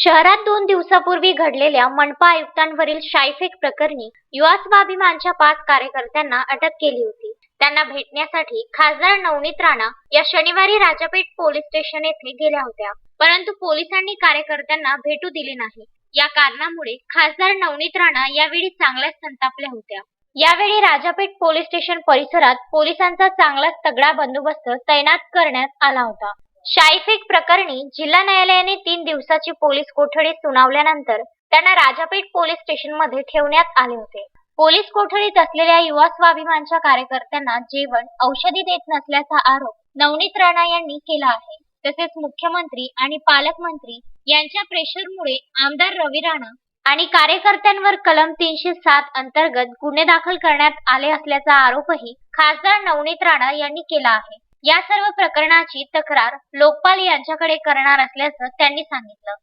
शहरात दोन दिवसापूर्वी घडलेल्या मनपा आयुक्तांवरील शाईफेक प्रकरणी युवा स्वाभिमानच्या पाच कार्यकर्त्यांना अटक केली होती. त्यांना भेटण्यासाठी खासदार नवनीत राणा या शनिवारी राजापेठ पोलीस स्टेशन येथे गेल्या होत्या. परंतु पोलिसांनी कार्यकर्त्यांना भेटू दिले नाही. या कारणामुळे खासदार नवनीत राणा यावेळी चांगल्याच संतापल्या होत्या. यावेळी राजापेठ पोलीस स्टेशन परिसरात पोलिसांचा चांगलाच तगडा बंदोबस्त तैनात करण्यात आला होता. शाईफेक प्रकरणी जिल्हा न्यायालयाने तीन दिवसाची पोलीस कोठडी सुनावल्यानंतर त्यांना राजापेठ पोलीस स्टेशनमध्ये ठेवण्यात आले होते. पोलीस कोठडीत असलेल्या युवा स्वाभिमानच्या कार्यकर्त्यांना जेवण औषधी देत नसल्याचा आरोप नवनीत राणा यांनी केला आहे. तसेच मुख्यमंत्री आणि पालकमंत्री यांच्या प्रेशरमुळे आमदार रवी राणा आणि कार्यकर्त्यांवर कलम तीनशे सात अंतर्गत गुन्हे दाखल करण्यात आले असल्याचा आरोपही खासदार नवनीत राणा यांनी केला आहे. या सर्व प्रकरणाची तक्रार लोकपाल यांच्याकडे करणार असल्याचं त्यांनी सांगितलं.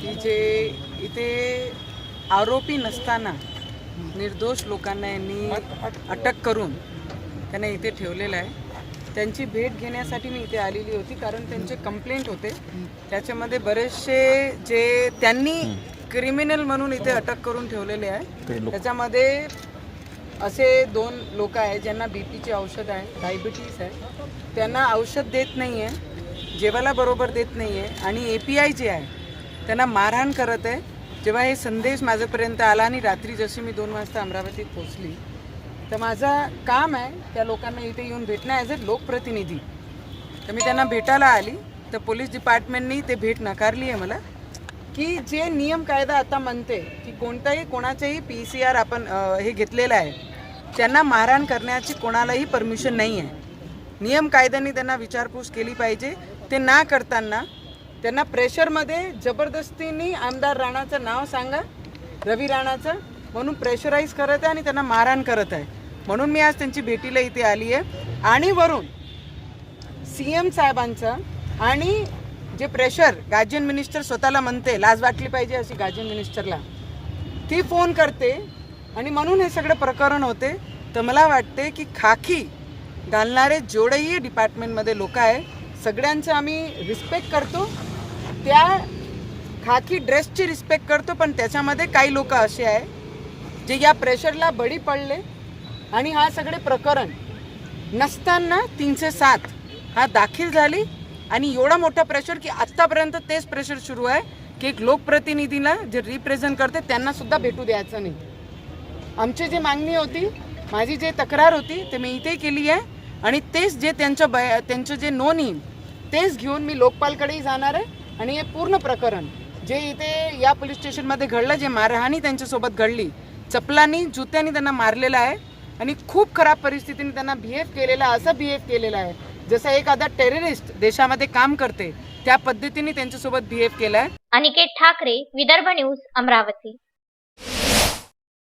की जे इथे आरोपी नसताना निर्दोष लोकांना यांनी अटक करून त्यांना इथे ठेवलेलं आहे. त्यांची भेट घेण्यासाठी मी इथे आलेली होती कारण त्यांचे कंप्लेंट होते. त्याच्यामध्ये बरेचसे जे त्यांनी क्रिमिनल म्हणून इथे अटक करून ठेवलेले आहे. त्याच्यामध्ये असे दोन लोक आहेत ज्यांना बी पीचे औषध आहे डायबिटीस आहे. त्यांना औषध देत नाही आहे जेवायला बरोबर देत नाही आहे आणि ए पी आय जे आहे त्यांना मारहाण करत आहे. जेव्हा हे संदेश माझ्यापर्यंत आला आणि रात्री जशी मी दोन वाजता अमरावतीत पोचली तर माझं काम आहे त्या लोकांना इथे येऊन भेटणं ॲज अ लोकप्रतिनिधी. तर मी त्यांना भेटायला आली तर पोलीस डिपार्टमेंटनी ते भेट नकारली आहे मला की जे नियम कायदा आता म्हणते की कोणताही कोणाचेही पी सी आर आपण हे घेतलेलं आहे त्यांना मारहाण करण्याची कोणालाही परमिशन नाही आहे. नियम कायद्याने त्यांना विचारपूस केली पाहिजे. ते ना करताना त्यांना प्रेशरमध्ये जबरदस्तीने आमदार राणाचं नाव सांगा रवी राणाचं म्हणून प्रेशराईज करत आहे आणि त्यांना मारहाण करत आहे. म्हणून मी आज त्यांची भेटीला इथे आली आहे. आणि वरून सी एम साहेबांचं आणि जे प्रेशर गार्जियन मिनिस्टर स्वतःला म्हणते लाज वाटली पाहिजे अशी गार्जियन मिनिस्टरला ती फोन करते. आणि म्हणून हे सगळं प्रकरण होते. तर मला वाटते की खाकी घालणारे जेवढेही डिपार्टमेंटमध्ये लोक आहे सगळ्यांचं आम्ही रिस्पेक्ट करतो. त्या खाकी ड्रेसची रिस्पेक्ट करतो पण त्याच्यामध्ये काही लोक असे आहे जे या प्रेशरला बळी पडले. आणि हा सगळे प्रकरण नसताना तीनशे सात हा दाखल झाली. आणि एवढा मोठा प्रेशर की आत्तापर्यंत तेच प्रेशर सुरू आहे की एक लोकप्रतिनिधीला जे रिप्रेझेंट करते त्यांनासुद्धा भेटू द्यायचं नाही. आमची जी मागणी होती माझी जे तक्रार होती ते मी इथे केली आहे. आणि तेच जे त्यांचं बय त्यांचं जे नोंद येईल तेच घेऊन मी लोकपालकडेही जाणार आहे. आणि हे पूर्ण प्रकरण जे इथे या पोलीस स्टेशनमध्ये घडलं जे मारहाणी त्यांच्यासोबत घडली चपलांनी जुत्यांनी त्यांना मारलेलं आहे. आणि खूप खराब परिस्थितीने त्यांना बिहेव केलेला असं बिहेव केलेलं आहे. जसं एखादा टेररिस्ट देशामध्ये काम करते त्या पद्धतीने त्यांच्यासोबत बिहेव केलाय. आहे अनिकेत ठाकरे विदर्भ न्यूज अमरावती.